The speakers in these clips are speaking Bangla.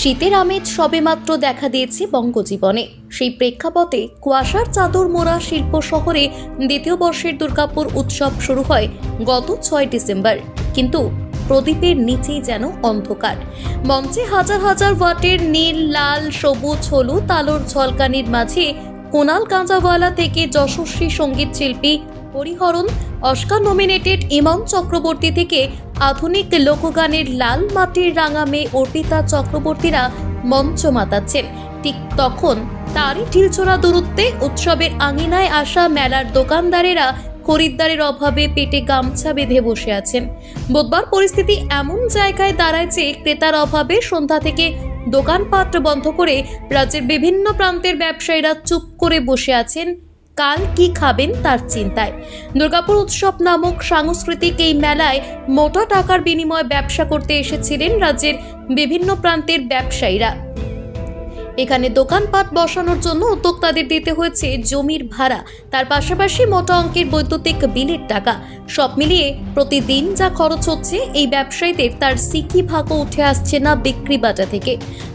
শীতের আমেজ সবেমাত্র দেখা দিয়েছে বঙ্গজীবনে। সেই প্রেক্ষাপটে কুয়াশার চাদর মোড়া শিল্প শহরে দ্বিতীয় বর্ষের দুর্গাপুর উৎসব শুরু হয় গত ছয় ডিসেম্বর। কিন্তু প্রদীপের নিচেই যেন অন্ধকার। মঞ্চে হাজার হাজার ওয়াটের নীল, লাল, সবুজ, হলুদ, আলোর ঝলকানির মাঝে কোনাল গাঁজাওয়ালা থেকে যশস্বী সংগীত শিল্পী হরিহরণ অস্কার নমিনেটেড ইমাম চক্রবর্তী থেকে আধুনিক লোকগানের লাল মাটির রাঙা মেয়ে অর্পিতা চক্রবর্তীরা মঞ্চ মাতাচ্ছেন। ঠিক তখন তারই ঢিলছোড়া দূরত্বে উৎসবের আঙিনায় আসা মেলার দোকানদারেরা খরিদ্দারের অভাবে পেটে গামছা বেঁধে বসে আছেন। বুধবার পরিস্থিতি এমন জায়গায় দাঁড়ায় যে ক্রেতার অভাবে সন্ধ্যা থেকে দোকানপাট বন্ধ করে রাজ্যের বিভিন্ন প্রান্তের ব্যবসায়ীরা চুপ করে বসে আছেন কাল কি খাবেন তার চিন্তায়। দুর্গাপুর উৎসব নামক সাংস্কৃতিক এই মেলায় মোটা টাকার বিনিময়ে ব্যবসা করতে এসেছিলেন রাজ্যের বিভিন্ন প্রান্তের ব্যবসায়ীরা। এখানে দোকানপাট বসানোর জন্য উদ্যোক্তাদের দিতে হয়েছে জমির ভাড়া। তার পাশাপাশি মোটা অঙ্কের বৈদ্যুতিক বিলের টাকা। সব মিলিয়ে প্রতিদিন যা খরচ হচ্ছে, এই ব্যবসায়ীদের তার সিকি ভাগও উঠে আসছে না বিক্রি বাটা থেকে।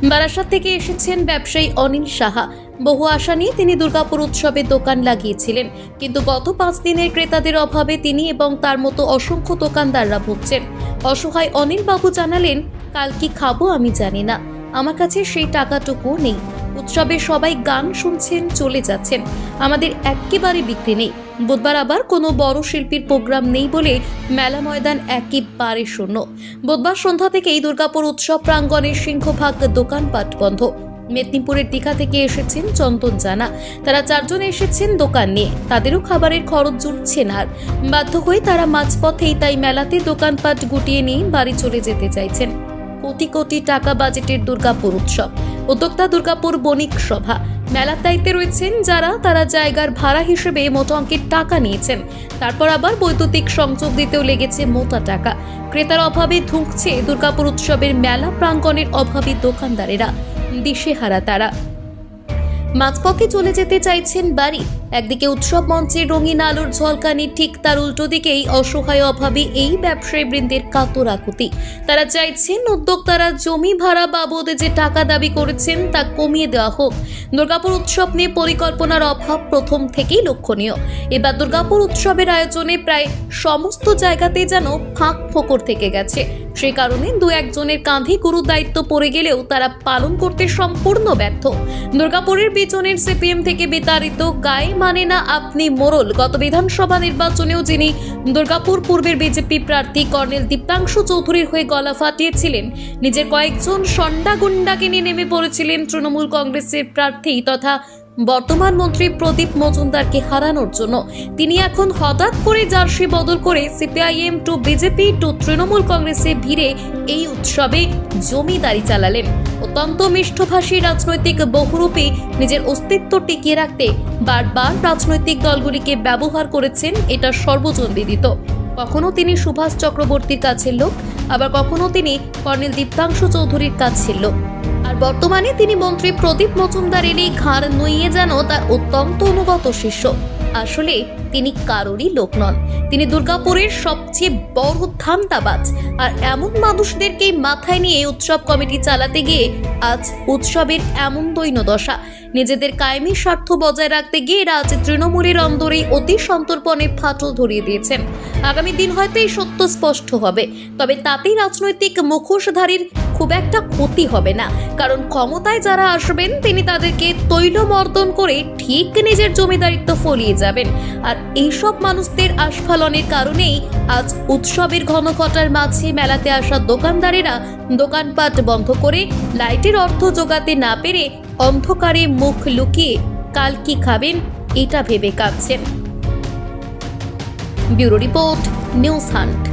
বারাসাত থেকে এসেছেন ব্যবসায়ী অনিল সাহা। বহু আশা নিয়ে তিনি দুর্গাপুর উৎসবে দোকান লাগিয়েছিলেন। কিন্তু গত পাঁচ দিনের ক্রেতাদের অভাবে তিনি এবং তার মতো অসংখ্য দোকানদাররা ভুগছেন। অসহায় অনিল বাবু জানালেন, কাল কি খাব আমি জানি না। আমার কাছে সেই টাকাটুকু নেই। উৎসবে সবাই গান শুনছেন, চলে যাচ্ছেন। আমাদের একেবারে বিক্রি নেই। বুধবার আবার কোনো বড় শিল্পীর প্রোগ্রাম নেই বলে মেলা ময়দান একেবারে শূন্য। বুধবার সন্ধ্যা থেকেই দুর্গাপুর উৎসব প্রাঙ্গণের সিংহভাগ দোকানপাট বন্ধ। মেদিনীপুরের দীঘা থেকে এসেছেন চন্দন জানা। তারা চারজন এসেছেন দোকান নিয়ে। তাদেরও খাবারের খরচ জুড়ছে না বাধ্য হয়ে তারা মাঝপথেই তাই মেলাতে দোকানপাট গুটিয়ে নিয়ে বাড়ি চলে যেতে চাইছেন। কোটি কোটি টাকা বাজেটের দুর্গাপুর উৎসব। উদ্যোক্তা দুর্গাপুর বণিক সভা। মেলার দায়িত্বে রয়েছেন যারা, তারা জায়গার ভাড়া হিসেবে মোটা অঙ্কের টাকা নিয়েছেন। তারপর আবার বৈদ্যুতিক সংযোগ দিতেও লেগেছে মোটা টাকা। ক্রেতার অভাবে ধুঁকছে দুর্গাপুর উৎসবের মেলা প্রাঙ্গণের অভাবী দোকানদারেরা। দিশেহারা তারা। মাঝপথে চলে যেতে চাইছেন বাড়ি। একদিকে উৎসব মঞ্চে রঙিন আলোর ঝলকানি, ঠিক তার উল্টো দিকেই অসহায় অভাবী এই ব্যবসায়ী বৃন্দের কাতর আকুতি। তারা চাইছেন উদ্যোক্তারা জমি ভাড়া বাবদ যে টাকা দাবি করেছেন তা কমিয়ে দেওয়া হোক। দুর্গাপুর উৎসব নিয়ে পরিকল্পনার অভাব প্রথম থেকেই লক্ষণীয়। এবার দুর্গাপুর উৎসবের আয়োজনে প্রায় সমস্ত জায়গাতেই যেন ফাঁক ফোকর থেকে গেছে। সে কারণে দু একজনের কাঁধে গুরু দায়িত্ব পড়ে গেলেও তারা পালন করতে সম্পূর্ণ ব্যর্থ। দুর্গাপুরের বিচনের সিপিএম থেকে বিতাড়িত গায়ে মানে না আপনি মোরল। গত বিধানসভা নির্বাচনেও যিনি দুর্গাপুর পূর্বের বিজেপি প্রার্থী কর্নেল দীপ্তাংশু চৌধুরীর হয়ে গলা ফাটিয়েছিলেন, নিজের কয়েকজন সন্ডা গুন্ডাকে নিয়ে নেমে পড়েছিলেন তৃণমূল কংগ্রেসের প্রার্থী তথা বর্তমান মন্ত্রী প্রদীপ মজুমদারকে হারানোর জন্য তিনি এখন হঠাৎ করে জার্সি বদল করে CPIM to BJP to Trinamool কংগ্রেসে ভিড়ে এই উৎসবে জমিদারি চালালেন। অত্যন্ত মিষ্টভাষী রাজনৈতিক বহুরূপী নিজের অস্তিত্ব টিকিয়ে রাখতে বারবার রাজনৈতিক দলগুলিকে ব্যবহার করেছেন এটা সর্বজন বিদিত কখনো তিনি সুভাষ চক্রবর্তীর কাছের লোক, আবার কখনো তিনি কর্নেল দীপ্তাংশু চৌধুরীর কাছের লোক। আর বর্তমানে তিনি মন্ত্রী প্রদীপ মজুমদারেরই ঘাড় নুইয়ে যেন তার অত্যন্ত অনুগত শিষ্য। আসলে তিনি কারোরই লোক নন। তিনি দুর্গাপুরের সবচেয়ে বড় ধান্দাবাজ। আর এমন মানুষদেরকেই মাথায় নিয়ে উৎসব কমিটি চালাতে গিয়ে আজ উৎসবের এমন দৈন্যদশা। নিজেদের কায়েমি স্বার্থ বজায় রাখতে গিয়ে এরা আজ তৃণমূলের অন্দরে অতি সন্তর্পণে ফাটল ধরিয়ে দিয়েছেন। আগামী দিন হয়তো এই সত্য স্পষ্ট হবে, তবে তাতেই রাজনৈতিক মুখোশধারীর খুব একটা ক্ষতি হবে না। কারণ ক্ষমতায় যারা আসবেন, তিনি তাদেরকে তৈলমর্দন করে ঠিক নিজের জমিদারিত্ব ফলিয়ে যাবেন। আর এইসব মানুষদের আস্ফালনের কারণেই আজ উৎসবের ঘনঘটার মাঝে মেলাতে আসা দোকানদারেরা দোকানপাট বন্ধ করে লাইটের অর্থ জোগাতে না পেরে অন্ধকারে মুখ লুকিয়ে কাল কি খাবেন এটা ভেবে কাঁদছেন। Bureau report, news hunt.